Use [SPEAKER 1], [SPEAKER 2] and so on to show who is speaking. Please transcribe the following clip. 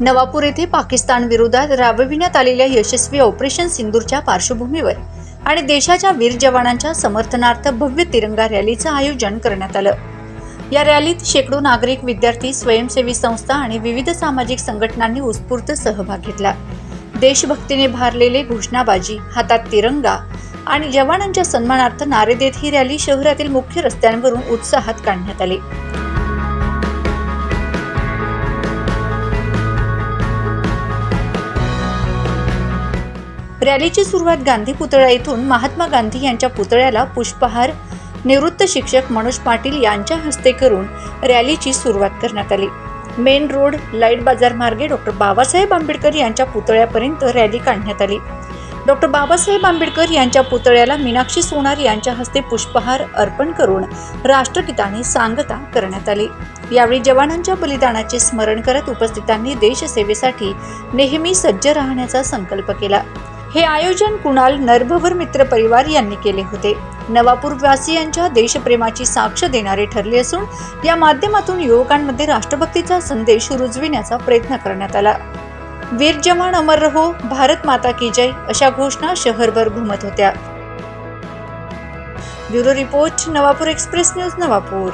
[SPEAKER 1] नवापूर येथे पाकिस्तान विरोधात राबविण्यात आलेल्या यशस्वी ऑपरेशन सिंदूरच्या पार्श्वभूमीवर आणि देशाच्या वीर जवानांच्या समर्थनार्थ भव्य तिरंगा रॅलीचं आयोजन करण्यात आलं. या रॅलीत शेकडो नागरिक विद्यार्थी स्वयंसेवी संस्था आणि विविध सामाजिक संघटनांनी उत्स्फूर्त सहभाग घेतला. देशभक्तीने भारलेले घोषणाबाजी हातात तिरंगा आणि जवानांच्या सन्मानार्थ नारे देत ही रॅली शहरातील मुख्य रस्त्यांवरून उत्साहात काढण्यात आली. रॅलीची सुरुवात गांधी पुतळा येथून महात्मा गांधी यांच्या पुतळ्याला पुष्पहार निवृत्त शिक्षक मनोज पाटील यांच्या हस्ते करून रॅलीची सुरुवात करण्यात आली. मेन रोड लाइट बाजार मार्गे डॉक्टर बाबासाहेब आंबेडकर यांच्या पुतळ्यापर्यंत रॅली काढण्यात आली. डॉक्टर बाबासाहेब आंबेडकर यांच्या पुतळ्याला मीनाक्षी सोनार यांच्या हस्ते पुष्पहार अर्पण करून राष्ट्रगीताने सांगता करण्यात आली. यावेळी जवानांच्या बलिदानाचे स्मरण करत उपस्थितांनी देशसेवेसाठी नेहमी सज्ज राहण्याचा संकल्प केला. हे आयोजन कुणाल नरभवर मित्र परिवार यांनी केले होते. नवापूर वासियांच्या देशप्रेमाची साक्ष देणारे ठरले असून या माध्यमातून युवकांमध्ये राष्ट्रभक्तीचा संदेश रुजविण्याचा प्रयत्न करण्यात आला. वीर जवान अमर रहो भारत माता की जय अशा घोषणा शहरभर घुमत होत्या. Bureau report Navapur express news Navapur.